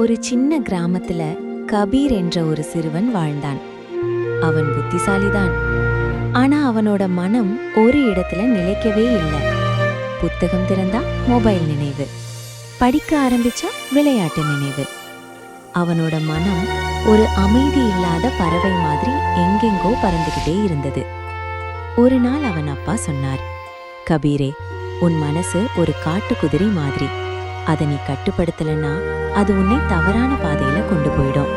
ஒரு சின்ன கிராமத்துல கபீர் என்ற ஒரு சிறுவன் வாழ்ந்தான். அவன் புத்திசாலிதான். ஆனா அவனோட மனம் ஒரு இடத்துல நிலைக்கவே இல்லை. புத்தகம் திறந்தா மொபைல் நினைவு. படிக்க ஆரம்பிச்சா விளையாட்டு நினைவு. அவனோட மனம் ஒரு அமைதி இல்லாத பறவை மாதிரி எங்கெங்கோ பறந்துகிட்டே இருந்தது. ஒரு நாள் அவன் அப்பா சொன்னார் கபீரே உன் மனசு ஒரு காட்டு குதிரை மாதிரி. அதை நீ கட்டுப்படுத்தலன்னா அது உன்னை தவறான பாதையில கொண்டு போயிடும்.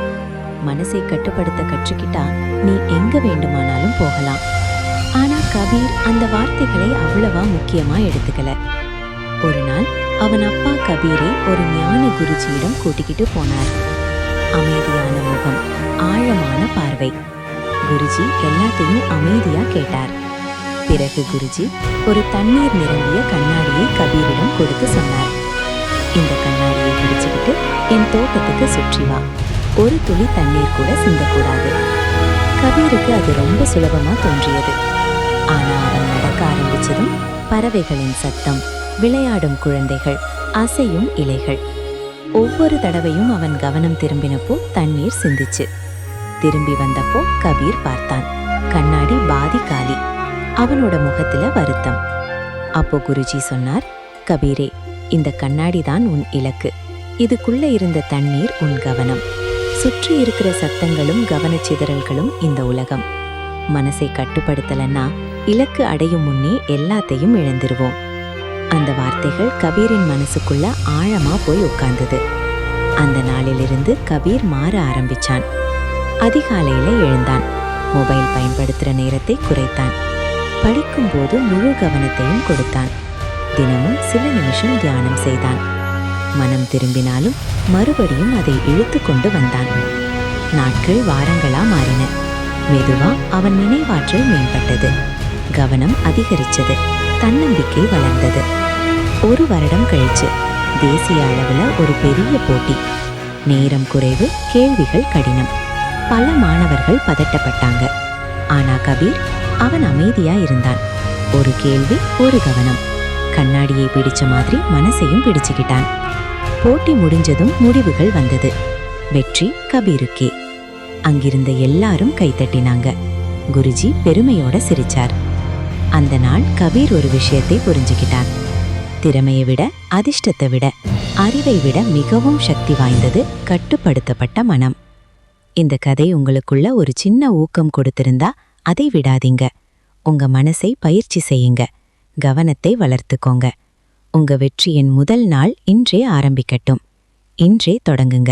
மனசை கட்டுப்படுத்த கற்றுக்கிட்டா நீ எங்க வேண்டுமானாலும் போகலாம். ஆனா கபீர் அந்த வார்த்தைகளை அவ்வளவா முக்கியமா எடுத்துக்கல. ஒரு நாள் அவன் அப்பா கபீரை ஒரு ஞான குருஜியிடம் கூட்டிக்கிட்டு போனார். அமைதியான முகம் ஆழமான பார்வை. குருஜி எல்லாத்தையும் அமைதியா கேட்டார். பிறகு குருஜி ஒரு தண்ணீர் நிரம்பிய கண்ணாடியை கபீரிடம் கொடுத்து சொன்னார். இந்த கண்ணாடியை பிடிச்சுக்கிட்டு என் தோட்டத்துக்கு சுற்றி வா. ஒரு துளி தண்ணீர் கூட சிந்தக்கூடாது. கபீருக்கு அது ரொம்ப சுலபமா தோன்றியது. ஆனா அவன் நடக்க ஆரம்பிச்சதும் பறவைகளின் சத்தம் விளையாடும் குழந்தைகள் அசையும் இலைகள். ஒவ்வொரு தடவையும் அவன் கவனம் திரும்பினப்போ தண்ணீர் சிந்திச்சு. திரும்பி வந்தப்போ கபீர் பார்த்தான். கண்ணாடி பாதி காலி. அவனோட முகத்துல வருத்தம். அப்போ குருஜி சொன்னார் கபீரே இந்த கண்ணாடி தான் உன் இலக்கு. இதுக்குள்ள இருந்த தண்ணீர் உன் கவனம். சுற்றி இருக்கிற சத்தங்களும் கவனச்சிதறல்களும் இந்த உலகம். மனசை கட்டுப்படுத்தலன்னா இலக்கு அடையும் முன்னே எல்லாத்தையும் இழந்துருவோம். அந்த வார்த்தைகள் கபீரின் மனசுக்குள்ள ஆழமா போய் உட்கார்ந்தது. அந்த நாளிலிருந்து கபீர் மாற ஆரம்பிச்சான். அதிகாலையில எழுந்தான். மொபைல் பயன்படுத்துற நேரத்தை குறைத்தான். படிக்கும்போது முழு கவனத்தையும் கொடுத்தான். தினமும் சில நிமிஷம் தியானம் செய்தான். மனம் திரும்பினாலும் மறுபடியும் அதை இழுத்து கொண்டு வந்தான். நாட்கள் வாரங்களா மாறின. மெதுவா அவன் நினைவாற்றல் மேம்பட்டது. கவனம் அதிகரிச்சது. தன்னம்பிக்கை வளர்ந்தது. ஒரு வருடம் கழிச்சு தேசிய அளவுல ஒரு பெரிய போட்டி. நேரம் குறைவு கேள்விகள் கடினம். பல மாணவர்கள் பதட்டப்பட்டாங்க. ஆனா கபீர் அவன் அமைதியா இருந்தான். ஒரு கேள்வி ஒரு கவனம். கண்ணாடியை பிடிச்ச மாதிரி மனசையும் பிடிச்சுக்கிட்டான். போட்டி முடிஞ்சதும் முடிவுகள் வந்தது. வெற்றி கபீருக்கே. அங்கிருந்த எல்லாரும் கைத்தட்டினாங்க குருஜி பெருமையோட சிரிச்சார். அந்த நாள் கபீர் ஒரு விஷயத்தை புரிஞ்சுக்கிட்டான் திறமையை விட அதிர்ஷ்டத்தை விட அறிவை விட மிகவும் சக்தி வாய்ந்தது கட்டுப்படுத்தப்பட்ட மனம். இந்த கதை உங்களுக்குள்ள ஒரு சின்ன ஊக்கம் கொடுத்திருந்தா அதை விடாதீங்க. உங்க மனசை பயிற்சி செய்யுங்க. கவனத்தை வளர்த்துக்கோங்க. உங்க வெற்றியின் முதல் நாள் இன்றே ஆரம்பிக்கட்டும். இன்றே தொடங்குங்க.